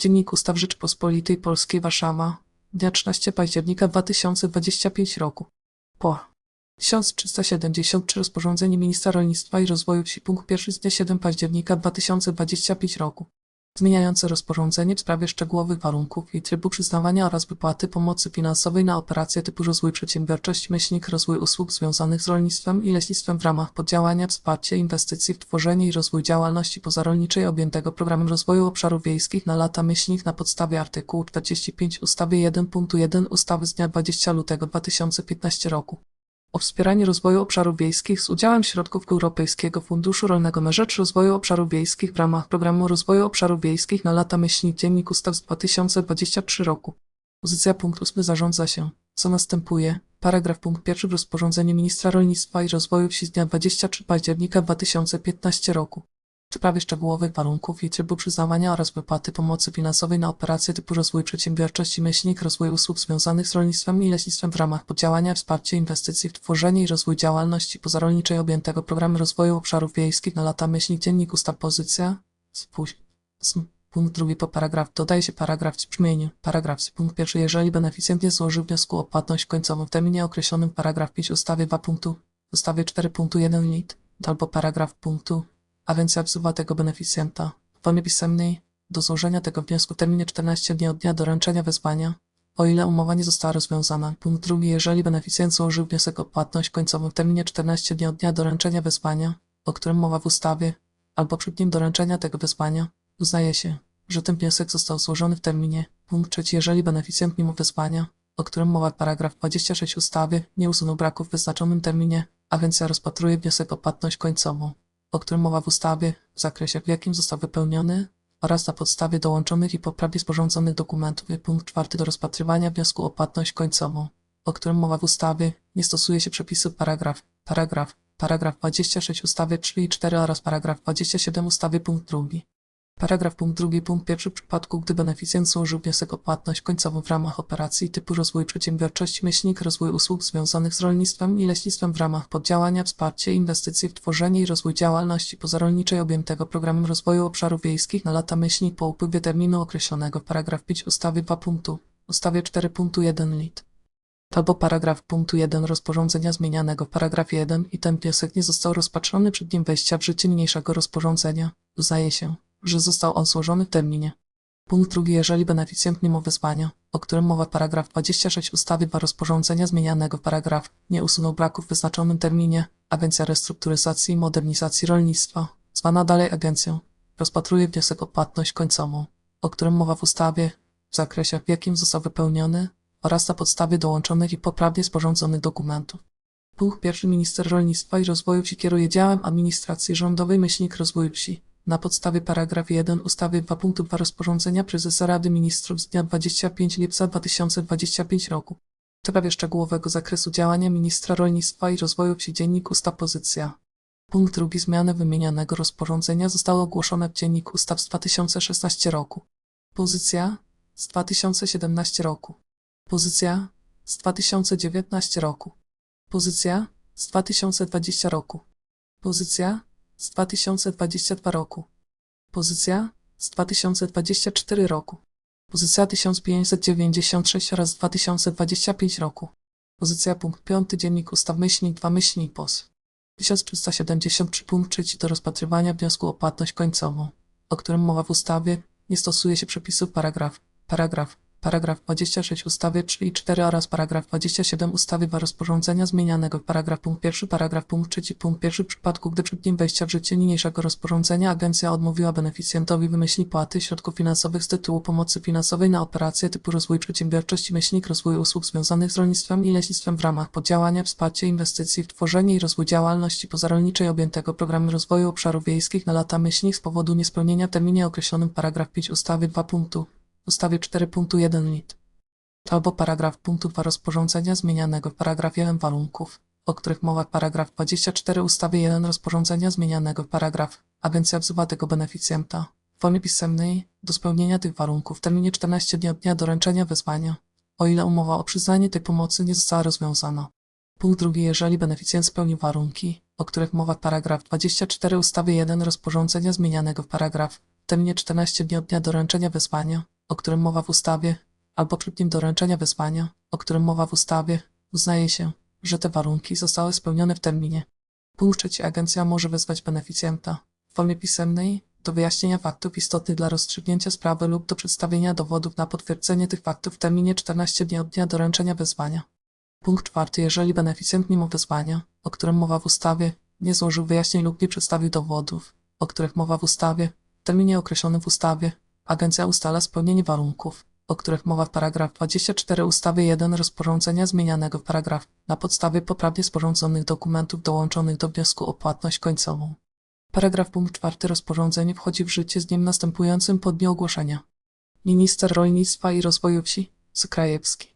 Dziennik Ustaw Rzeczypospolitej Polskiej Warszawa, dnia 13 października 2025 roku. Po. 1373 rozporządzenie Ministra Rolnictwa i Rozwoju Wsi punkt 1 z dnia 7 października 2025 roku zmieniające rozporządzenie w sprawie szczegółowych warunków i trybu przyznawania oraz wypłaty pomocy finansowej na operacje typu rozwój przedsiębiorczość, myślnik rozwój usług związanych z rolnictwem i leśnictwem w ramach poddziałania wsparcie inwestycji w tworzenie i rozwój działalności pozarolniczej objętego programem rozwoju obszarów wiejskich na lata myślnik na podstawie artykułu 45 ustawy 1.1 ustawy z dnia 20 lutego 2015 roku o wspieraniu rozwoju obszarów wiejskich z udziałem środków Europejskiego Funduszu Rolnego na rzecz Rozwoju Obszarów Wiejskich w ramach Programu Rozwoju Obszarów Wiejskich na lata myślnik Dziennik Ustaw z 2023 roku. Pozycja punkt 8 zarządza się, co następuje. Paragraf punkt 1 w rozporządzeniu Ministra Rolnictwa i Rozwoju Wsi z dnia 23 października 2015 roku w sprawie szczegółowych warunków i trybu przyznawania oraz wypłaty pomocy finansowej na operacje typu rozwój przedsiębiorczości rozwój usług związanych z rolnictwem i leśnictwem w ramach poddziałania wsparcie inwestycji w tworzenie i rozwój działalności pozarolniczej objętego programem rozwoju obszarów wiejskich na lata dziennik ustaw pozycja spójrz s- punkt drugi po paragraf dodaje się paragraf w brzmieniu paragraf punkt pierwszy jeżeli beneficjent nie złożył wniosku o płatność końcową w terminie określonym paragraf 5 ustawy 2 punktu ustawy 4.1 lit albo paragraf punktu Agencja wzywa tego beneficjenta w formie pisemnej do złożenia tego wniosku w terminie 14 dni od dnia doręczenia wezwania, o ile umowa nie została rozwiązana. Punkt drugi, jeżeli beneficjent złożył wniosek o płatność końcową w terminie 14 dni od dnia doręczenia wezwania, o którym mowa w ustawie, albo przed dniem doręczenia tego wezwania, uznaje się, że ten wniosek został złożony w terminie. Punkt trzeci, jeżeli beneficjent mimo wezwania, o którym mowa paragraf 26 ustawy, nie usunął braków w wyznaczonym terminie, agencja rozpatruje wniosek o płatność końcową o którym mowa w ustawie, w zakresie w jakim został wypełniony oraz na podstawie dołączonych i poprawnie sporządzonych dokumentów. I Punkt czwarty do rozpatrywania wniosku o płatność końcową, o którym mowa w ustawie, nie stosuje się przepisów paragraf, paragraf, paragraf 26 ustawy 3 i 4 oraz paragraf 27 ustawy punkt drugi. Paragraf punkt drugi punkt pierwszy w przypadku, gdy beneficjent złożył wniosek o płatność końcową w ramach operacji typu rozwój przedsiębiorczości, myślnik rozwój usług związanych z rolnictwem i leśnictwem w ramach poddziałania wsparcie inwestycji w tworzenie i rozwój działalności pozarolniczej objętego programem rozwoju obszarów wiejskich na lata myślnik po upływie terminu określonego w paragraf 5 ustawy 2 punktu, ustawie 4.1 lit. Albo paragraf punktu 1 rozporządzenia zmienianego w paragrafie 1 i ten wniosek nie został rozpatrzony przed dniem wejścia w życie niniejszego rozporządzenia, uznaje się, że został on złożony w terminie. Punkt drugi, jeżeli beneficjent mimo wezwania, o którym mowa paragraf 26 ustawy 2 rozporządzenia zmienianego w paragraf, nie usunął braków w wyznaczonym terminie, Agencja Restrukturyzacji i Modernizacji Rolnictwa, zwana dalej agencją, rozpatruje wniosek o płatność końcową, o którym mowa w ustawie, w zakresie w jakim został wypełniony oraz na podstawie dołączonych i poprawnie sporządzonych dokumentów. Punkt pierwszy Minister Rolnictwa i Rozwoju Wsi kieruje działem administracji rządowej myślnik rozwoju wsi na podstawie paragraf 1 ustawy 2.2 rozporządzenia prezesa Rady Ministrów z dnia 25 lipca 2025 roku w sprawie szczegółowego zakresu działania ministra rolnictwa i rozwoju wsi dziennik ustaw pozycja. Punkt drugi zmiany wymienianego rozporządzenia zostały ogłoszone w dziennik ustaw z 2016 roku. Pozycja z 2017 roku. Pozycja z 2019 roku. Pozycja z 2020 roku. Pozycja z 2022 roku. Pozycja z 2024 roku. Pozycja 1596 oraz 2025 roku. Pozycja punkt 5 Dziennik Ustaw Myślnik 2 Myślnik POS. 1373 punkt 3 do rozpatrywania wniosku o płatność końcową, o którym mowa w ustawie, nie stosuje się przepisów paragraf, paragraf, paragraf 26 ustawy 3 i 4 oraz paragraf 27 ustawy 2 rozporządzenia zmienianego paragraf punkt 1, paragraf punkt 3, punkt 1 w przypadku, gdy przed dniem wejścia w życie niniejszego rozporządzenia agencja odmówiła beneficjentowi wymyślni płaty środków finansowych z tytułu pomocy finansowej na operacje typu rozwój przedsiębiorczości, myślnik rozwój usług związanych z rolnictwem i leśnictwem w ramach poddziałania wsparcie inwestycji w tworzenie i rozwój działalności pozarolniczej objętego programem rozwoju obszarów wiejskich na lata myślnik z powodu niespełnienia terminie określonym paragraf 5 ustawy 2 punktu ustawie 4.1 lit. Albo paragraf punktu 2 rozporządzenia zmienianego w paragrafie M warunków, o których mowa w paragraf 24 ustawy 1 rozporządzenia zmienianego w paragraf. Agencja wzywa tego beneficjenta w formie pisemnej do spełnienia tych warunków w terminie 14 dni od dnia doręczenia wezwania, o ile umowa o przyznanie tej pomocy nie została rozwiązana. Punkt drugi, jeżeli beneficjent spełni warunki, o których mowa w paragraf 24 ustawy 1 rozporządzenia zmienianego w paragraf terminie 14 dni od dnia doręczenia wezwania, o którym mowa w ustawie, albo przed dniem doręczenia wezwania, o którym mowa w ustawie, uznaje się, że te warunki zostały spełnione w terminie. Punkt trzeci. Agencja może wezwać beneficjenta w formie pisemnej do wyjaśnienia faktów istotnych dla rozstrzygnięcia sprawy lub do przedstawienia dowodów na potwierdzenie tych faktów w terminie 14 dni od dnia doręczenia wezwania. Punkt czwarty. Jeżeli beneficjent mimo wezwania, o którym mowa w ustawie, nie złożył wyjaśnień lub nie przedstawił dowodów, o których mowa w ustawie, w terminie określonym w ustawie, agencja ustala spełnienie warunków, o których mowa w paragraf 24 ustawy 1 rozporządzenia zmienianego w paragraf na podstawie poprawnie sporządzonych dokumentów dołączonych do wniosku o płatność końcową. Paragraf punkt 4 rozporządzenie wchodzi w życie z dniem następującym po dniu ogłoszenia. Minister Rolnictwa i Rozwoju Wsi Zakrajewski.